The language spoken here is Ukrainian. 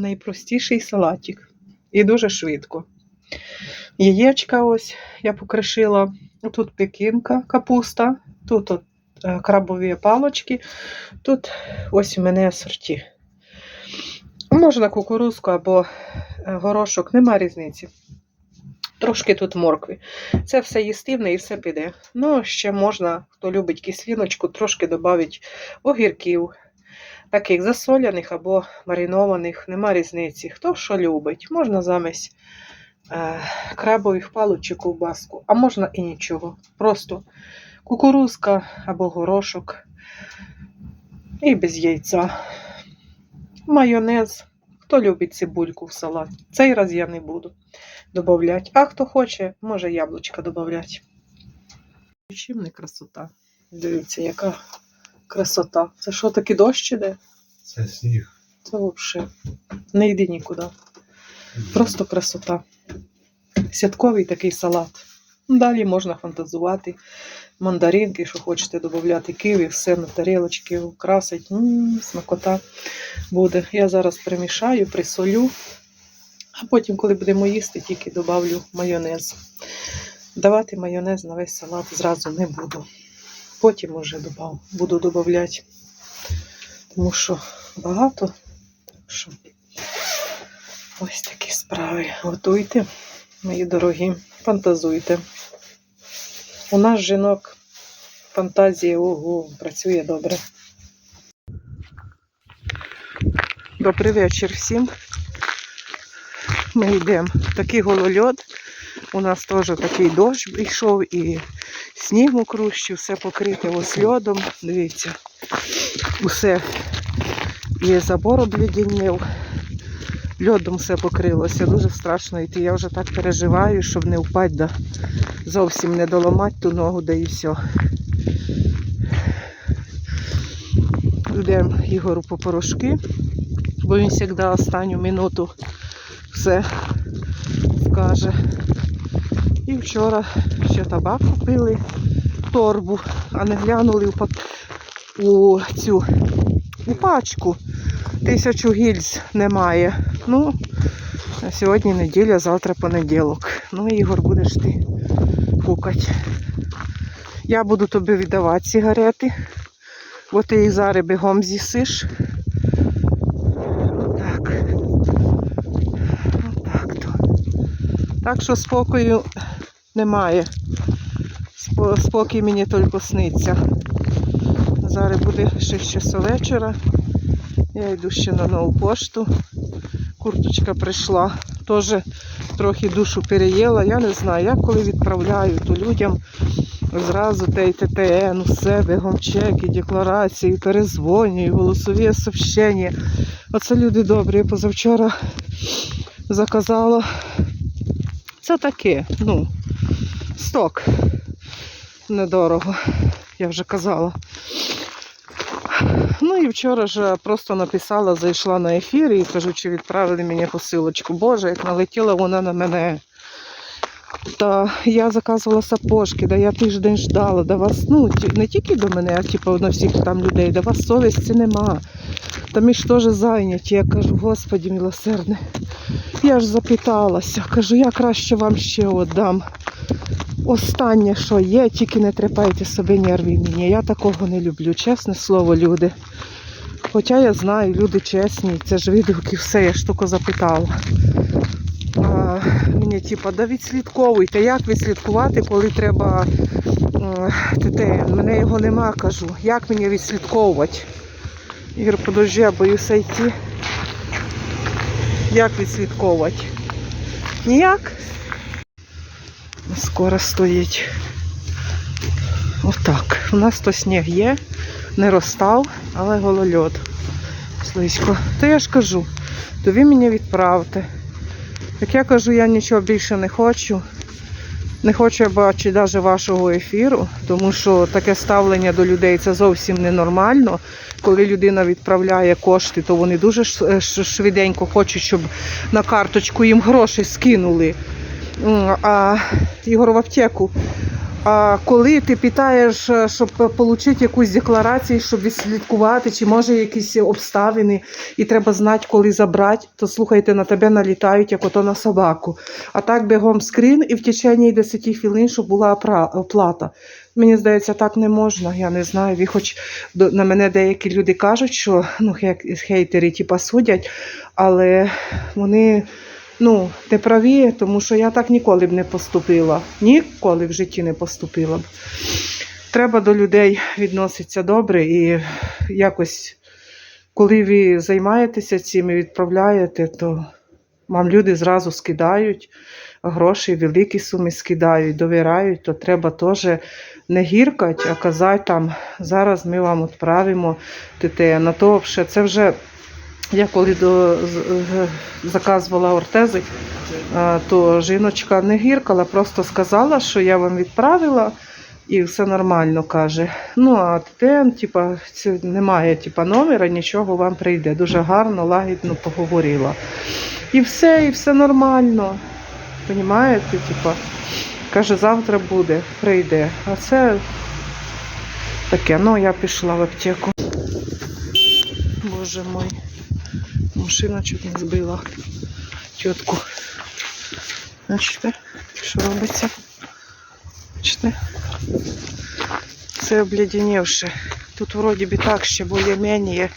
найпростіший салатик. І дуже швидко. Яєчка ось я покришила. Тут пекінка, капуста, тут от, е, крабові палочки, тут ось у мене асорті. Можна кукурузку або е, горошок, нема різниці. Трошки тут моркви. Це все їстивне і все піде. Ну, ще можна, хто любить кисліночку, трошки додати огірків, таких засоляних або маринованих, нема різниці. Хто що любить. Можна замість е, крабових палочок ковбаску, а можна і нічого. Просто кукурузка або горошок і без яйця. Майонез. Хто любить цибульку в салат? Цей раз я не буду додавати. А хто хоче, може яблучка додати. Чим не красота? Дивіться, яка красота. Це що таки дощ іде? Це сніг. Це взагалі не йди нікуди. Просто красота. Святковий такий салат. Далі можна фантазувати. Мандаринки, що хочете додати, киві, все на тарілочки украсить. М, смакота буде. Я зараз примішаю, присолю, а потім, коли будемо їсти, тільки додавлю майонез. Давати майонез на весь салат зразу не буду. Потім уже добав, буду додавати. Тому що багато. Так що ось такі справи. Готуйте, мої дорогі, фантазуйте. У нас жінок фантазія ого, працює добре. Добрий вечір всім. Ми йдемо. Такий голольот. У нас теж такий дощ йшов і сніг мокрущий, все покрите ось льодом. Дивіться, усе і забор обледенів. Льодом все покрилося, дуже страшно йти. Я вже так переживаю, щоб не впасть, да зовсім не доламати ту ногу, да і все. Йдемо Ігору по порошки, бо він завжди останню минуту все скаже. І вчора ще табак купили, торбу, а не глянули у, у цю у пачку. Тисячу гільз немає. Ну, а сьогодні неділя, завтра понеділок. Ну, Ігор, будеш ти кукать. Я буду тобі віддавати сигарети, бо ти їх зараз бігом з'їсиш. Отак. Отак то. Так що спокою немає. Спокій мені тільки сниться. Зараз буде 6 часов вечора. Я йду ще на нову пошту. Курточка прийшла. Теж трохи душу переїла. Я не знаю, я коли відправляю, то людям зразу те ТТН, усе, бігом чеки, декларації, перезвонюю, голосові сообщення. Оце люди добрі. Позавчора заказала. Це таке, ну, сток. Недорого, я вже казала. Ну і вчора ж просто написала, зайшла на ефір і кажу, чи відправили мені посилочку. Боже, як налетіла вона на мене. Та я заказувала сапожки, да я тиждень ждала, да вас, ну, не тільки до мене, а типу на всіх там людей, да вас совісті нема. Та ми ж теж зайняті. Я кажу, Господі милосердне. Я ж запиталася, кажу, я краще вам ще отдам. Останнє, що є, тільки не трепайте собі нерви мені. Я такого не люблю, чесне слово, люди. Хоча я знаю, люди чесні, це ж відгуки, все, я тільки запитала. А, мені типа, да відслідковуйте, як відслідкувати, коли треба ТТН. Мене його нема, кажу. Як мені відслідковувати? Ігор, подожди, я боюся йти. Як відслідковувати? Ніяк? Скоро стоїть. Отак. У нас то сніг є, не розстав, але голольот. Слизько. То я ж кажу, то ви мені відправте. Як я кажу, я нічого більше не хочу. Не хочу я бачити навіть вашого ефіру, тому що таке ставлення до людей це зовсім ненормально. Коли людина відправляє кошти, то вони дуже ш- швиденько хочуть, щоб на карточку їм гроші скинули. А Ігор в аптеку А коли ти питаєш, е, щоб отримати якусь декларацію, щоб відслідкувати, чи може якісь обставини, і треба знати, коли забрати, то слухайте, на тебе налітають, як ото на собаку. А так бігом скрін і в течение 10 хвилин, щоб була оплата. Мені здається, так не можна. Я не знаю. Ви хоч на мене деякі люди кажуть, що ну, хейтери типа судять, але вони ну, не праві, тому що я так ніколи б не поступила. Ніколи в житті не поступила б. Треба до людей відноситися добре і якось, коли ви займаєтеся цим і відправляєте, то вам люди зразу скидають гроші, великі суми скидають, довіряють, то треба теж не гіркати, а казати там, зараз ми вам відправимо ТТ. На то це вже я коли до, з- заказувала ортези, то жіночка не гіркала, просто сказала, що я вам відправила. І все нормально каже. Ну, а те, типа, немає типа, номера, нічого вам прийде. Дуже гарно, лагідно поговорила. І все, і все нормально. Понімаєте? Типа, каже, завтра буде, прийде. А це таке, ну я пішла в аптеку. Боже мой. Машина чуть не збила тітку. Бачите, що робиться? Бачите? Це обледенівше. Тут вроді би так ще більш-менш